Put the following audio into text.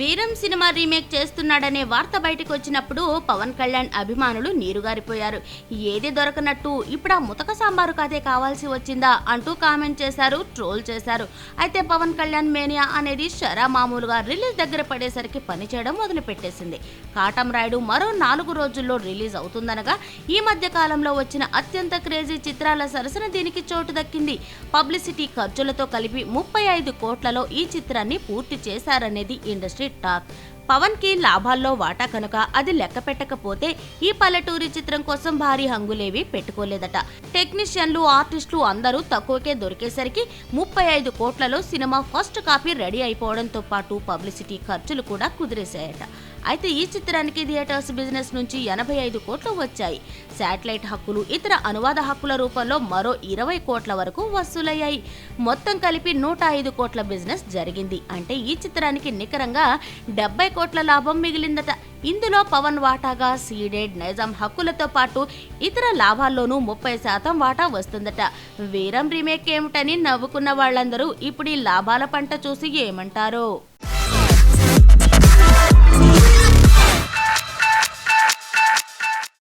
వీరం cinema remake చేస్తున్నాడనే వార్త బయటకు వచ్చినప్పుడు పవన్ కళ్యాణ్ అభిమానులు నీరుగారిపోయారు. ఏది దొరకనట్టు ఇప్పుడు ఆ ముతక సాంబారు కథే కావాల్సి వచ్చిందా అంటూ కామెంట్ చేశారు ట్రోల్ చేశారు. అయితే పవన్ కళ్యాణ్ మేనియా అనేది షరా మామూలుగా రిలీజ్ దగ్గర పడేసరికి పనిచేయడం మొదలుపెట్టేసింది. కాటం రాయుడు మరో నాలుగు రోజుల్లో రిలీజ్ అవుతుందనగా ఈ మధ్య కాలంలో వచ్చిన అత్యంత క్రేజీ చిత్రాల సరసన దీనికి చోటు దక్కింది. పబ్లిసిటీ ఖర్చులతో కలిపి ముప్పై ఐదు కోట్లలో ఈ చిత్రాన్ని పూర్తి చేశారనేది ఇండస్ట్రీ టాక్ పవన్కి లాభాల్లో వాటా కనుక అది లెక్క పెట్టకపోతే ఈ పల్లెటూరి చిత్రం కోసం భారీ హంగులేవి పెట్టుకోలేదట. టెక్నీషియన్లు ఆర్టిస్టులు అందరూ తక్కువకే దొరికేసరికి ముప్పై ఐదు కోట్లలో సినిమా ఫస్ట్ కాపీ రెడీ అయిపోవడంతో పాటు పబ్లిసిటీ ఖర్చులు కూడా కుదిరేశాయట. అయితే ఈ చిత్రానికి థియేటర్స్ బిజినెస్ నుంచి ఎనభై ఐదు కోట్లు వచ్చాయి. శాటిలైట్ హక్కులు ఇతర అనువాద హక్కుల రూపంలో మరో ఇరవై కోట్ల వరకు వసూలయ్యాయి. మొత్తం కలిపి నూట ఐదు కోట్ల బిజినెస్ జరిగింది. అంటే ఈ చిత్రానికి నికరంగా డెబ్బై కోట్ల లాభం మిగిలిందట. ఇందులో పవన్ వాటాగా సీడెడ్ నైజాం హక్కులతో పాటు ఇతర లాభాల్లోనూ ముప్పై శాతం వాటా వస్తుందట. వీరం రీమేక్ ఏమిటని నవ్వుకున్న వాళ్ళందరూ ఇప్పుడు ఈ లాభాల పంట చూసి ఏమంటారో?